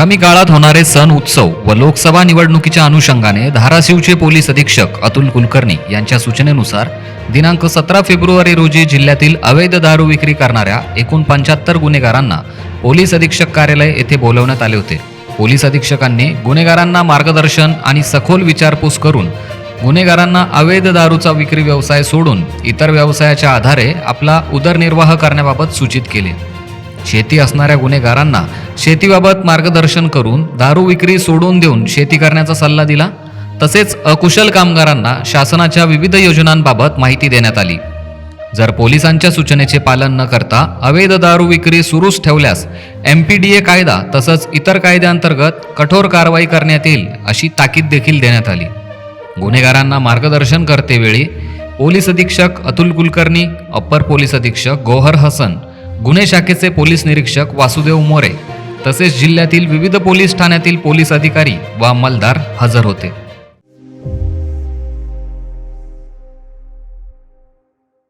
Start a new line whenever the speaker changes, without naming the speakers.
आगामी काळात होणारे सण उत्सव व लोकसभा निवडणुकीच्या अनुषंगाने धाराशिवचे पोलीस अधीक्षक अतुल कुलकर्णी यांच्या सूचनेनुसार दिनांक सतरा फेब्रुवारी रोजी जिल्ह्यातील अवैध दारू विक्री करणाऱ्या एकूण पंच्याहत्तर गुन्हेगारांना पोलीस अधीक्षक कार्यालय येथे बोलवण्यात आले होते. पोलीस अधीक्षकांनी गुन्हेगारांना मार्गदर्शन आणि सखोल विचारपूस करून गुन्हेगारांना अवैध दारूचा विक्री व्यवसाय सोडून इतर व्यवसायाच्या आधारे आपला उदरनिर्वाह करण्याबाबत सूचित केले. शेती असणाऱ्या गुन्हेगारांना शेतीबाबत मार्गदर्शन करून दारू विक्री सोडून देऊन शेती करण्याचा सल्ला दिला. तसेच अकुशल कामगारांना शासनाच्या विविध योजनांबाबत माहिती देण्यात आली. जर पोलिसांच्या सूचनेचे पालन न करता अवैध दारू विक्री सुरूच ठेवल्यास एम पी डी ए कायदा तसंच इतर कायद्यांतर्गत कठोर कारवाई करण्यात येईल अशी ताकीद देखील देण्यात आली. गुन्हेगारांना मार्गदर्शन करतेवेळी पोलीस अधीक्षक अतुल कुलकर्णी अप्पर पोलीस अधीक्षक गोहर हसन गुन्हे शाखेचे पोलीस निरीक्षक वासुदेव मोरे तसेच जिल्ह्यातील विविध पोलीस ठाण्यातील पोलीस अधिकारी व अंमलदार हजर होते.